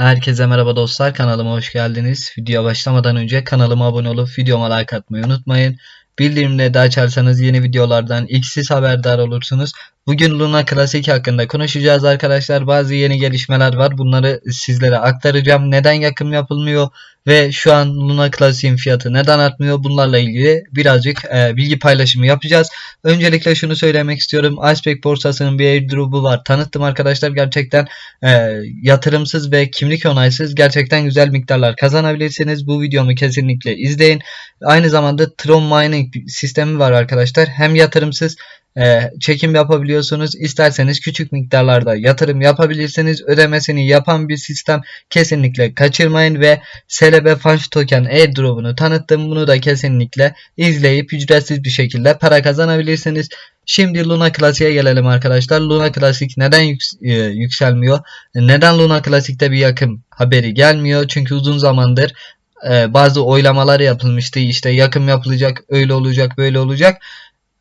Herkese merhaba dostlar kanalıma hoş geldiniz. Video başlamadan önce kanalıma abone olup videoma like atmayı unutmayın. Bildirimleri de açarsanız yeni videolardan ilk siz haberdar olursunuz. Bugün Luna Classic hakkında konuşacağız arkadaşlar. Bazı yeni gelişmeler var. Bunları sizlere aktaracağım. Neden yakım yapılmıyor ve şu an Luna Classic'in fiyatı neden artmıyor? Bunlarla ilgili birazcık e, bilgi paylaşımı yapacağız. Öncelikle şunu söylemek istiyorum. Icepack borsasının bir airdrop'u var. Tanıttım arkadaşlar. Gerçekten e, yatırımsız ve kimlik onaysız gerçekten güzel miktarlar kazanabilirsiniz. Bu videomu kesinlikle izleyin. Aynı zamanda Tron Mining sistemi var arkadaşlar. Hem yatırımsız e, çekim yapabiliyorsunuz. İsterseniz küçük miktarlarda yatırım yapabilirsiniz. Ödemesini yapan bir sistem. Kesinlikle kaçırmayın ve SLB Funds Token airdrop'unu tanıttım. Bunu da kesinlikle izleyip ücretsiz bir şekilde para kazanabilirsiniz. Şimdi Luna Classic'e gelelim arkadaşlar. Luna Classic neden e, yükselmiyor? Neden Luna Classic'te bir yakın haberi gelmiyor? Çünkü uzun zamandır e, bazı oylamalar yapılmıştı. İşte yakım yapılacak, öyle olacak, böyle olacak.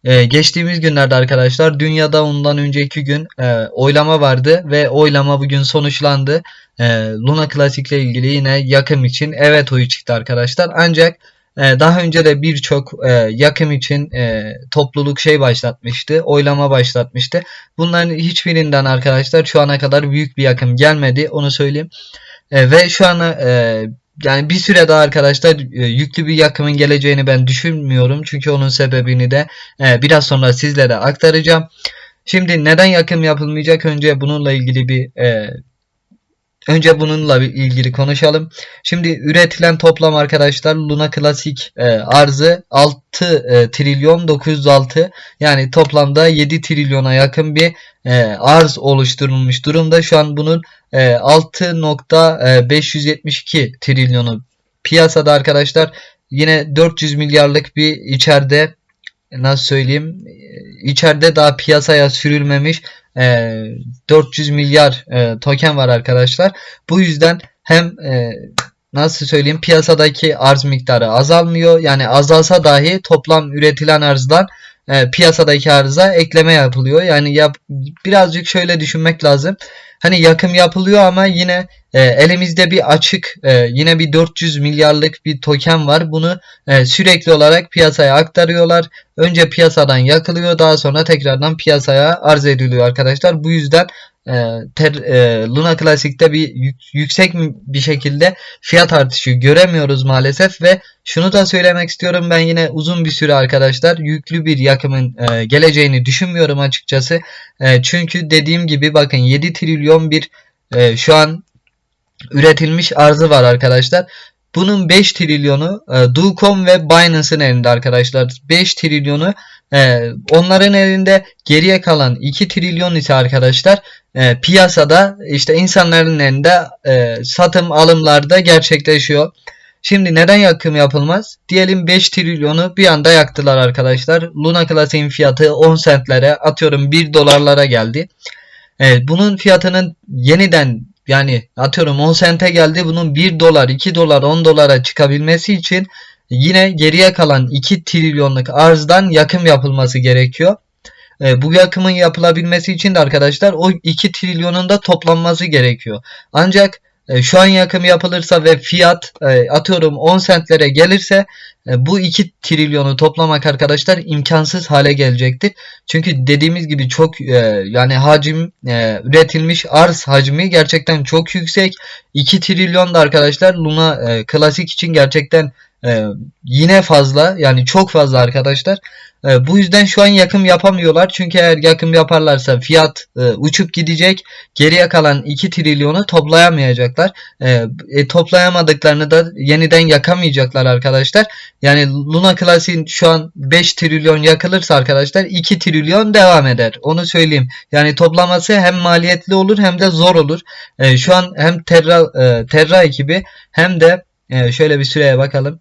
E, geçtiğimiz günlerde arkadaşlar dünyada ondan önceki gün e, oylama vardı ve oylama bugün sonuçlandı. E, Luna Classic ile ilgili yine yakım için evet oyu çıktı arkadaşlar. Ancak e, daha önce de birçok e, yakım için e, topluluk şey başlatmıştı, oylama başlatmıştı. Bunların hiçbirinden arkadaşlar şu ana kadar büyük bir yakım gelmedi onu söyleyeyim. E, ve şu an e, yani bir süre daha arkadaşlar e, yüklü bir yakımın geleceğini ben düşünmüyorum. Çünkü onun sebebini de e, biraz sonra sizlere aktaracağım. Şimdi neden yakım yapılmayacak? Önce bununla ilgili bir e, önce bununla ilgili konuşalım. Şimdi üretilen toplam arkadaşlar Luna Classic e, arzı 6 e, trilyon 906 yani toplamda 7 trilyona yakın bir e, arz oluşturulmuş durumda. Şu an bunun 6.572 trilyonu piyasada arkadaşlar. Yine 400 milyarlık bir içeride nasıl söyleyeyim e, içeride daha piyasaya sürülmemiş e, 400 milyar e, token var arkadaşlar. Bu yüzden hem e, nasıl söyleyeyim piyasadaki arz miktarı azalmıyor. Yani azalsa dahi toplam üretilen arzdan e, piyasadaki arıza ekleme yapılıyor. Yani yap, birazcık şöyle düşünmek lazım. Hani yakım yapılıyor ama yine e, elimizde bir açık e, yine bir 400 milyarlık bir token var. Bunu e, sürekli olarak piyasaya aktarıyorlar. Önce piyasadan yakılıyor daha sonra tekrardan piyasaya arz ediliyor arkadaşlar. Bu yüzden e, ter, e, Luna Classic'te bir yük- yüksek bir şekilde fiyat artışı göremiyoruz maalesef ve şunu da söylemek istiyorum ben yine uzun bir süre arkadaşlar yüklü bir yakımın e, geleceğini düşünmüyorum açıkçası. E, çünkü dediğim gibi bakın 7 trilyon bir e, şu an üretilmiş arzı var arkadaşlar. Bunun 5 trilyonu e, Ducom ve Binance'ın elinde arkadaşlar. 5 trilyonu e, onların elinde geriye kalan 2 trilyon ise arkadaşlar e, piyasada işte insanların elinde e, satım alımlarda gerçekleşiyor. Şimdi neden yakım yapılmaz? Diyelim 5 trilyonu bir anda yaktılar arkadaşlar. Luna Classic'in fiyatı 10 centlere atıyorum 1 dolarlara geldi. Evet, bunun fiyatının yeniden yani atıyorum 10 sente geldi. Bunun 1 dolar, 2 dolar, 10 dolara çıkabilmesi için yine geriye kalan 2 trilyonluk arzdan yakım yapılması gerekiyor. E, bu yakımın yapılabilmesi için de arkadaşlar o 2 trilyonun da toplanması gerekiyor. Ancak şu an yakım yapılırsa ve fiyat e, atıyorum 10 centlere gelirse e, bu 2 trilyonu toplamak arkadaşlar imkansız hale gelecektir. Çünkü dediğimiz gibi çok e, yani hacim e, üretilmiş arz hacmi gerçekten çok yüksek. 2 trilyon da arkadaşlar Luna e, klasik için gerçekten e, yine fazla yani çok fazla arkadaşlar. E, bu yüzden şu an yakım yapamıyorlar. Çünkü eğer yakım yaparlarsa fiyat e, uçup gidecek. Geriye kalan 2 trilyonu toplayamayacaklar. E, e, toplayamadıklarını da yeniden yakamayacaklar arkadaşlar. Yani Luna Classic'in şu an 5 trilyon yakılırsa arkadaşlar 2 trilyon devam eder. Onu söyleyeyim. Yani toplaması hem maliyetli olur hem de zor olur. E, şu an hem Terra, e, Terra ekibi hem de e, şöyle bir süreye bakalım.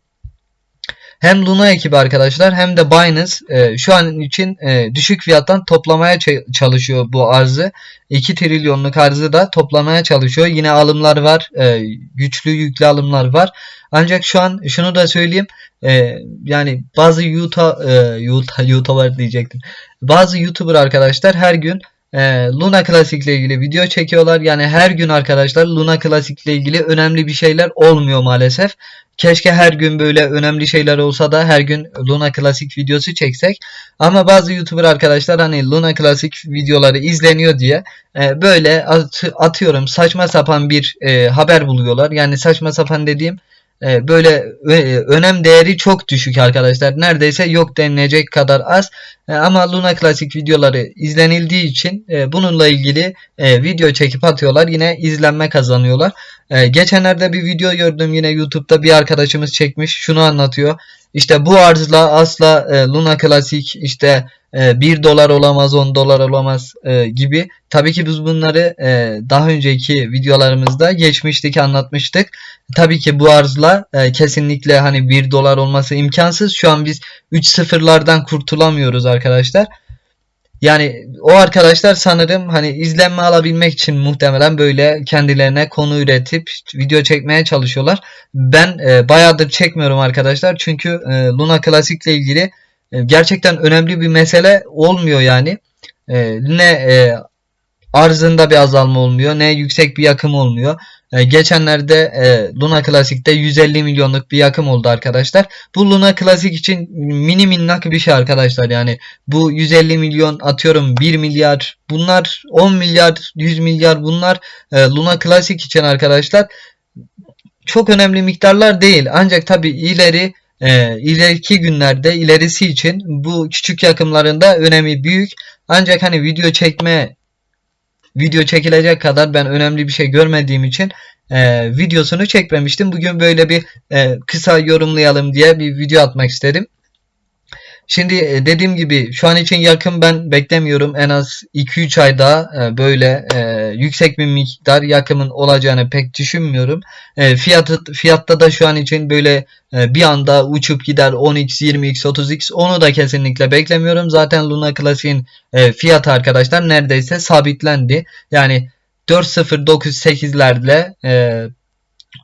Hem Luna ekibi arkadaşlar hem de Binance e, şu an için e, düşük fiyattan toplamaya çalışıyor bu arzı. 2 trilyonluk arzı da toplamaya çalışıyor. Yine alımlar var. e, güçlü yüklü alımlar var. Ancak şu an şunu da söyleyeyim. e, yani bazı Utah, e, Utah, YouTuber diyecektim. Bazı YouTuber arkadaşlar her gün e, Luna Classic ile ilgili video çekiyorlar. Yani her gün arkadaşlar Luna Classic ile ilgili önemli bir şeyler olmuyor maalesef. Keşke her gün böyle önemli şeyler olsa da her gün Luna Classic videosu çeksek. Ama bazı YouTuber arkadaşlar hani Luna Classic videoları izleniyor diye e, böyle at- atıyorum saçma sapan bir e, haber buluyorlar. Yani saçma sapan dediğim e, böyle ö- önem değeri çok düşük arkadaşlar. Neredeyse yok denilecek kadar az. E, ama Luna Classic videoları izlenildiği için e, bununla ilgili e, video çekip atıyorlar. Yine izlenme kazanıyorlar. E, geçenlerde bir video gördüm yine YouTube'da bir arkadaşımız çekmiş. Şunu anlatıyor. İşte bu arzla asla e, Luna Classic işte e, 1 dolar olamaz 10 dolar olamaz e, gibi. Tabii ki biz bunları e, daha önceki videolarımızda geçmiştik anlatmıştık. Tabii ki bu arzla e, kesinlikle hani 1 dolar olması imkansız. Şu an biz 3 sıfırlardan kurtulamıyoruz arkadaşlar. Yani o arkadaşlar sanırım hani izlenme alabilmek için muhtemelen böyle kendilerine konu üretip video çekmeye çalışıyorlar. Ben e, bayağıdır çekmiyorum arkadaşlar çünkü e, Luna Classic ile ilgili e, gerçekten önemli bir mesele olmuyor yani. E, ne e, arzında bir azalma olmuyor ne yüksek bir yakım olmuyor. E, geçenlerde e, Luna Classic'te 150 milyonluk bir yakım oldu arkadaşlar. Bu Luna Classic için mini minnak bir şey arkadaşlar yani. Bu 150 milyon atıyorum 1 milyar bunlar 10 milyar 100 milyar bunlar e, Luna Classic için arkadaşlar çok önemli miktarlar değil. Ancak tabi ileri e, ileriki günlerde ilerisi için bu küçük yakımlarında önemi büyük. Ancak hani video çekme video çekilecek kadar ben önemli bir şey görmediğim için e, videosunu çekmemiştim. Bugün böyle bir e, kısa yorumlayalım diye bir video atmak istedim. Şimdi e, dediğim gibi şu an için yakın ben beklemiyorum. En az 2-3 ay daha e, böyle e, yüksek bir miktar yakımın olacağını pek düşünmüyorum. Fiyatı fiyatta da şu an için böyle bir anda uçup gider 10x, 20x, 30x onu da kesinlikle beklemiyorum. Zaten Luna Classic'in fiyatı arkadaşlar neredeyse sabitlendi. Yani 4.098'lerle e,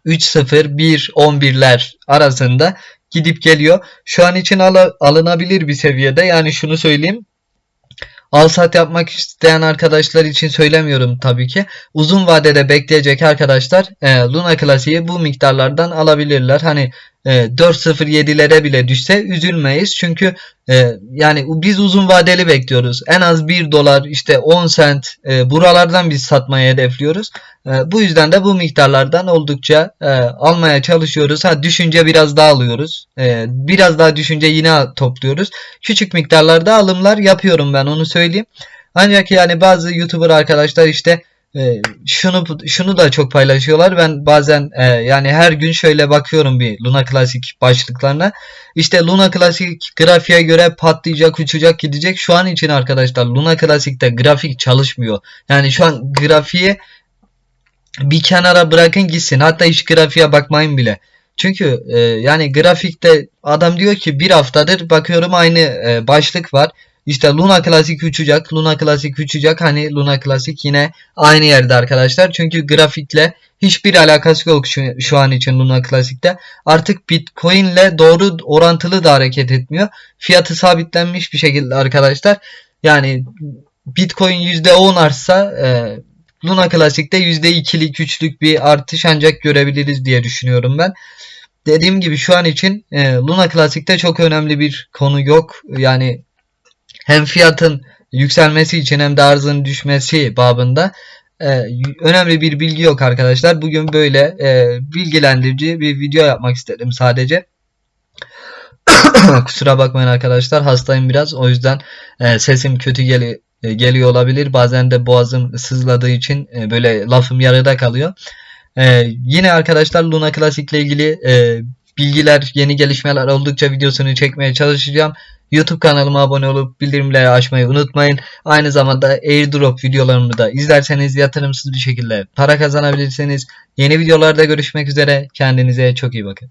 3.0, 1, 11'ler arasında gidip geliyor. Şu an için al- alınabilir bir seviyede. Yani şunu söyleyeyim. Al sat yapmak isteyen arkadaşlar için söylemiyorum tabii ki. Uzun vadede bekleyecek arkadaşlar e, Luna Classic'i bu miktarlardan alabilirler. Hani e, 4.07'lere bile düşse üzülmeyiz. Çünkü e, yani biz uzun vadeli bekliyoruz. En az 1 dolar işte 10 sent e, buralardan biz satmayı hedefliyoruz. E, bu yüzden de bu miktarlardan oldukça e, almaya çalışıyoruz. Ha düşünce biraz daha alıyoruz. E, biraz daha düşünce yine topluyoruz. Küçük miktarlarda alımlar yapıyorum ben onu söyleyeyim. Ancak yani bazı YouTuber arkadaşlar işte e, şunu şunu da çok paylaşıyorlar. Ben bazen e, yani her gün şöyle bakıyorum bir Luna Classic başlıklarına. İşte Luna Classic grafiğe göre patlayacak, uçacak, gidecek. Şu an için arkadaşlar Luna Classic'te grafik çalışmıyor. Yani şu an grafiğe bir kenara bırakın gitsin. Hatta hiç grafiğe bakmayın bile. Çünkü e, yani grafikte adam diyor ki bir haftadır bakıyorum aynı e, başlık var. İşte Luna Classic uçacak, Luna Classic uçacak. Hani Luna Classic yine aynı yerde arkadaşlar. Çünkü grafikle hiçbir alakası yok şu, şu an için Luna Classic'te. Artık Bitcoin ile doğru orantılı da hareket etmiyor. Fiyatı sabitlenmiş bir şekilde arkadaşlar. Yani Bitcoin %10 artsa e, Luna Classic'te %2'lik 3'lük bir artış ancak görebiliriz diye düşünüyorum ben. Dediğim gibi şu an için e, Luna Classic'te çok önemli bir konu yok. Yani hem fiyatın yükselmesi için hem de arzın düşmesi babında e, önemli bir bilgi yok arkadaşlar. Bugün böyle e, bilgilendirici bir video yapmak istedim sadece. Kusura bakmayın arkadaşlar hastayım biraz o yüzden e, sesim kötü geli e, geliyor olabilir. Bazen de boğazım sızladığı için e, böyle lafım yarıda kalıyor. E, yine arkadaşlar Luna Classic ile ilgili e, bilgiler, yeni gelişmeler oldukça videosunu çekmeye çalışacağım. YouTube kanalıma abone olup bildirimleri açmayı unutmayın. Aynı zamanda airdrop videolarımı da izlerseniz yatırımsız bir şekilde para kazanabilirsiniz. Yeni videolarda görüşmek üzere. Kendinize çok iyi bakın.